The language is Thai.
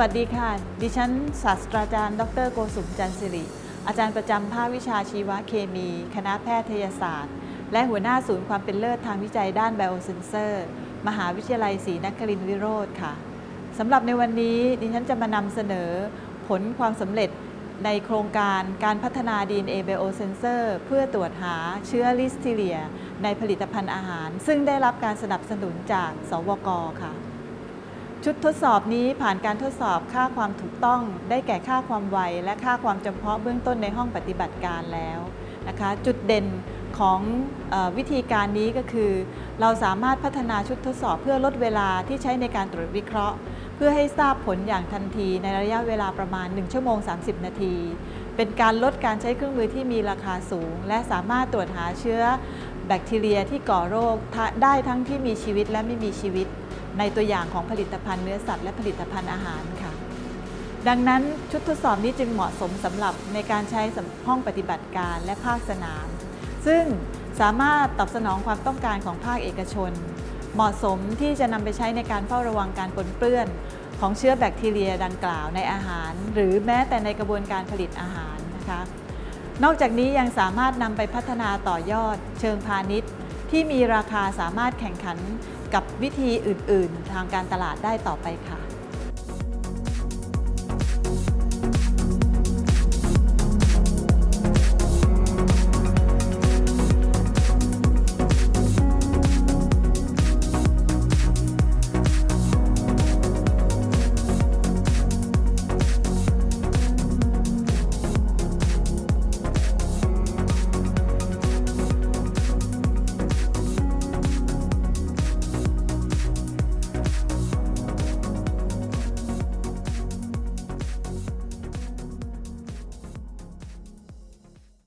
วัสดีค่ะ ดิฉันศาสตราจารย์ ดรโกสุมจันสิริ อาจารย์ประจำภาควิชาชีวเคมี คณะแพทยศาสตร์ และหัวหน้าศูนย์ความเป็นเลิศทางวิจัยด้านไบโอเซนเซอร์ มหาวิทยาลัยศรีนครินทรวิโรธค่ะสำหรับในวันนี้ดิฉันจะมานำเสนอผลความสำเร็จในโครงการการพัฒนา DNA Biosensor เพื่อตรวจหาเชื้อลิสเทีเรีย ในผลิตภัณฑ์อาหาร ซึ่งได้รับการสนับสนุนจากสวกค่ะ ชุดทดสอบนี้ผ่านการทดสอบค่าความถูกต้อง ได้แก่ค่าความไว และค่าความจำเพาะเบื้องต้นในห้องปฏิบัติการแล้วนะคะจุดเด่นของอวิธีการนี้ก็คือ เราสามารถพัฒนาชุดทดสอบเพื่อลดเวลาที่ใช้ในการตรวจวิเคราะห์ เพื่อให้ทราบผลอย่างทันทีในระยะเวลาประมาณ 1 ชั่วโมง 30 นาที เป็นการลดการใช้เครื่องมือที่มีราคาสูง และสามารถตรวจหาเชื้อ แบคทีเรียที่ก่อโรคได้ทั้งที่มีชีวิตและไม่มีชีวิต ในตัวอย่างของผลิตภัณฑ์เนื้อสัตว์และผลิตภัณฑ์อาหารค่ะ ดังนั้นชุดทดสอบนี้จึงเหมาะสมสำหรับในการใช้สำห้องปฏิบัติการและภาคสนาม ซึ่งสามารถตอบสนองความต้องการของภาคเอกชน เหมาะสมที่จะนำไปใช้ในการเฝ้าระวังการปนเปื้อน ของเชื้อแบคทีเรียดังกล่าวในอาหาร หรือแม้แต่ในกระบวนการผลิตอาหารนะคะ นอกจากนี้ยังสามารถนำไปพัฒนาต่อยอด เชิงพาณิชย์ ที่มีราคาสามารถแข่งขันกับวิธีอื่น ๆ ทางการตลาดได้ต่อไปค่ะ